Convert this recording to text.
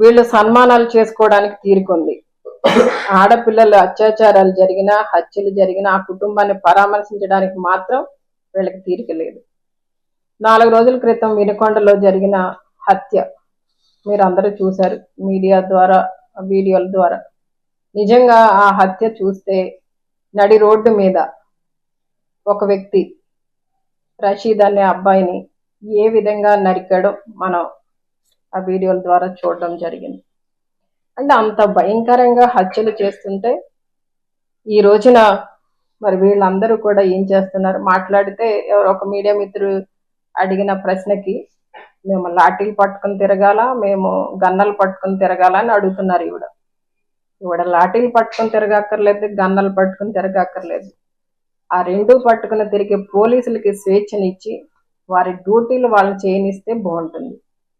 వీళ్ళు సన్మానాలు చేసుకోవడానికి తీరుకుంది. ఆడపిల్లలు అత్యాచారాలు జరిగినా హత్యలు జరిగినా ఆ కుటుంబాన్ని పరామర్శించడానికి మాత్రం వీళ్ళకి తీరిక లేదు. నాలుగు రోజుల క్రితం వినుకొండలో జరిగిన హత్య మీరు అందరూ చూశారు. మీడియా ద్వారా వీడియోల ద్వారా. నిజంగా ఆ హత్య చూస్తే నడి రోడ్డు మీద ఒక వ్యక్తి రషీద్ అనే అబ్బాయిని ఏ విధంగా నరికాడో మనం ఆ వీడియోల ద్వారా చూడడం జరిగింది. అంటే అంత భయంకరంగా హత్యలు చేస్తుంటే ఈ రోజున మరి వీళ్ళందరూ కూడా ఏం చేస్తున్నారు? మాట్లాడితే ఎవరో ఒక మీడియా మిత్రుడు అడిగిన ప్రశ్నకి మేము లాఠీలు పట్టుకొని తిరగాల? మేము గన్నలు పట్టుకొని తిరగాల? అని అడుగుతున్నారు ఈవిడ. ఈవిడ లాఠీలు పట్టుకొని తిరగక్కర్లేదు గన్నలు పట్టుకొని తిరగక్కర్లేదు. ఆ రెండు పట్టుకుని తిరిగే పోలీసులకి స్వేచ్ఛనిచ్చి వారి డ్యూటీలు వాళ్ళు చేయనిస్తే బాగుంటుంది.